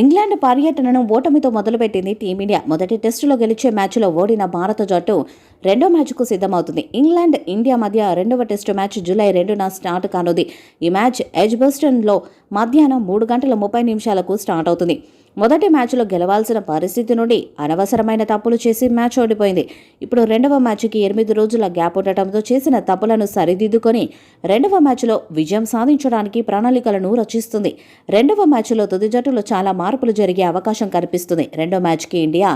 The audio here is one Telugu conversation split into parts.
ఇంగ్లాండ్ పర్యటనను ఓటమితో మొదలుపెట్టింది టీమిండియా. మొదటి టెస్టులో గెలిచే మ్యాచ్లో ఓడిన భారత జట్టు రెండో మ్యాచ్కు సిద్ధమవుతుంది. ఇంగ్లాండ్ ఇండియా మధ్య రెండవ టెస్టు మ్యాచ్ జూలై రెండున స్టార్ట్ కానుంది. ఈ మ్యాచ్ ఎజ్బెస్టన్లో మధ్యాహ్నం మూడు గంటల ముప్పై నిమిషాలకు స్టార్ట్ అవుతుంది. మొదటి మ్యాచ్లో గెలవాల్సిన పరిస్థితి నుండి అనవసరమైన తప్పులు చేసి మ్యాచ్ ఓడిపోయింది. ఇప్పుడు రెండవ మ్యాచ్కి ఎనిమిది రోజుల గ్యాప్ ఉండటంతో చేసిన తప్పులను సరిదిద్దుకొని రెండవ మ్యాచ్లో విజయం సాధించడానికి ప్రణాళికలను రచిస్తుంది. రెండవ మ్యాచ్లో తుది జట్టులో చాలా మార్పులు జరిగే అవకాశం కనిపిస్తుంది. రెండో మ్యాచ్కి ఇండియా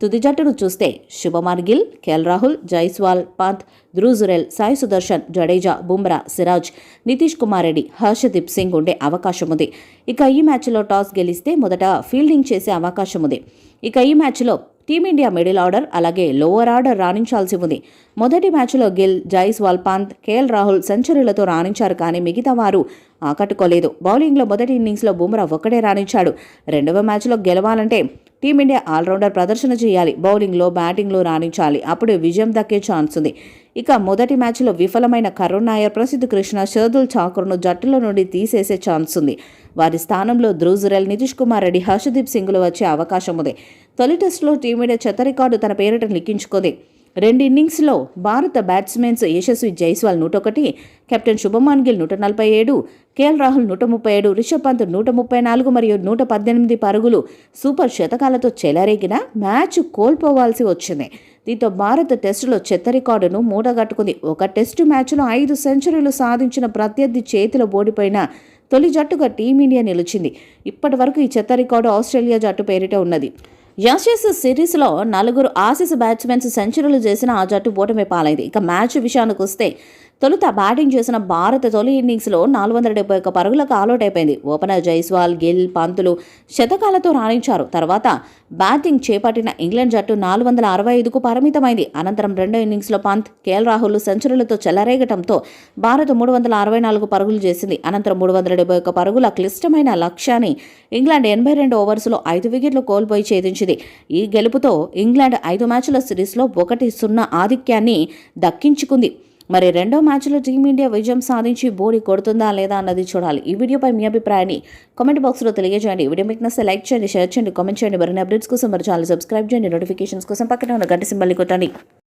తుది జట్టును చూస్తే శుభమార్ గిల్ కెల్ రాహుల్ జైస్వాల్ పంత్ ధ్రుజురెల్ సాయి సుదర్శన్ జడేజా బుమ్రా సిరాజ్ నితీష్ కుమార్ రెడ్డి హర్షదీప్ సింగ్ ఉండే అవకాశం ఉంది. ఇక ఈ మ్యాచ్లో టాస్ గెలిస్తే మొదట ఫీల్డింగ్ చేసే అవకాశం ఉంది. ఇక ఈ మ్యాచ్లో టీమిండియా మిడిల్ ఆర్డర్ అలాగే లోవర్ ఆర్డర్ రాణించాల్సి ఉంది. మొదటి మ్యాచ్లో గిల్ జైస్వాల్ పంత్ కేఎల్ రాహుల్ సెంచరీలతో రాణించారు కానీ మిగతా వారు ఆకట్టుకోలేదు. బౌలింగ్లో మొదటి ఇన్నింగ్స్లో బుమ్రా ఒక్కడే రాణించాడు. రెండవ మ్యాచ్లో గెలవాలంటే టీమిండియా ఆల్రౌండర్ ప్రదర్శన చేయాలి. బౌలింగ్లో బ్యాటింగ్లో రాణించాలి. అప్పుడు విజయం దక్కే ఛాన్స్ ఉంది. ఇక మొదటి మ్యాచ్లో విఫలమైన కరుణ్ నాయర్ ప్రసిద్ధ కృష్ణ షర్దుల్ ఠాకూర్ను జట్టులో నుండి తీసేసే ఛాన్స్ ఉంది. వారి స్థానంలో ధ్రుజురెల్ నితీష్ కుమార్ రెడ్డి హర్షదీప్ సింగ్లు వచ్చే అవకాశం ఉంది. తొలి టెస్టులో టీమిండియా చెత్త రికార్డు తన పేరిట లిఖించుకుంది. రెండు ఇన్నింగ్స్లో భారత బ్యాట్స్మెన్స్ యశస్వి జైస్వాల్ నూట ఒకటి కెప్టెన్ శుభమాన్ గిల్ నూట నలభై ఏడు కేఎల్ రాహుల్ నూట ముప్పై ఏడు రిషబ్ పంత్ నూట ముప్పై నాలుగు మరియు నూట పద్దెనిమిది పరుగులు సూపర్ శతకాలతో చెలరేగిన మ్యాచ్ కోల్పోవాల్సి వచ్చింది. దీంతో భారత టెస్టులో చెత్త రికార్డును మూటగట్టుకుంది ఒక టెస్టు మ్యాచ్లో ఐదు సెంచరీలు సాధించిన ప్రత్యర్థి చేతిలో ఓడిపోయిన తొలి జట్టుగా టీమిండియా నిలిచింది. ఇప్పటి వరకు ఈ చెత్త రికార్డు ఆస్ట్రేలియా జట్టు పేరిట ఉన్నది. యాషెస్ సిరీస్లో నలుగురు ఆసిస్ బ్యాట్స్మెన్స్ సెంచరీలు చేసిన ఆ జట్టు ఓటమి పాలైంది. ఇక మ్యాచ్ విషయానికి వస్తే తొలుత బ్యాటింగ్ చేసిన భారత తొలి ఇన్నింగ్స్లో నాలుగు వందల డెబ్బై ఒక్క పరుగులకు ఆలౌట్ అయిపోయింది ఓపెనర్ జైస్వాల్ గిల్ పంతులు శతకాలతో రాణించారు. తర్వాత బ్యాటింగ్ చేపట్టిన ఇంగ్లాండ్ జట్టు నాలుగు వందల అరవై ఐదుకు పరిమితమైంది. అనంతరం రెండో ఇన్నింగ్స్లో పంత్ కేఎల్ రాహుల్ సెంచరీలతో చెలరేగటంతో భారత్ మూడు వందల అరవై నాలుగు పరుగులు చేసింది. అనంతరం మూడు వందల డెబ్బై ఒక్క పరుగుల క్లిష్టమైన లక్ష్యాన్ని ఇంగ్లాండ్ ఎనభై రెండు ఓవర్స్లో ఐదు వికెట్లు కోల్పోయి ఛేదించింది. ఈ గెలుపుతో ఇంగ్లాండ్ ఐదు మ్యాచ్ల సిరీస్లో ఒకటి సున్నా ఆధిక్యాన్ని దక్కించుకుంది. మరి రెండో మ్యాచ్లో టీమిండియా విజయం సాధించి బోడి కొడుతుందా లేదా అన్నది చూడాలి. ఈ వీడియోపై మీ అభిప్రాయాన్ని కామెంట్ బాక్స్లో తెలియజేయండి. వీడియో మీకు నచ్చితే లైక్ చేయండి షేర్ చేయండి కామెంట్ చేయండి. మరిన్ని అప్డేట్స్ కోసం మరి ఛానల్ సబ్స్క్రైబ్ చేయండి. నోటిఫికేషన్స్ కోసం పక్కన ఉన్న గంట సింబల్ కొట్టండి.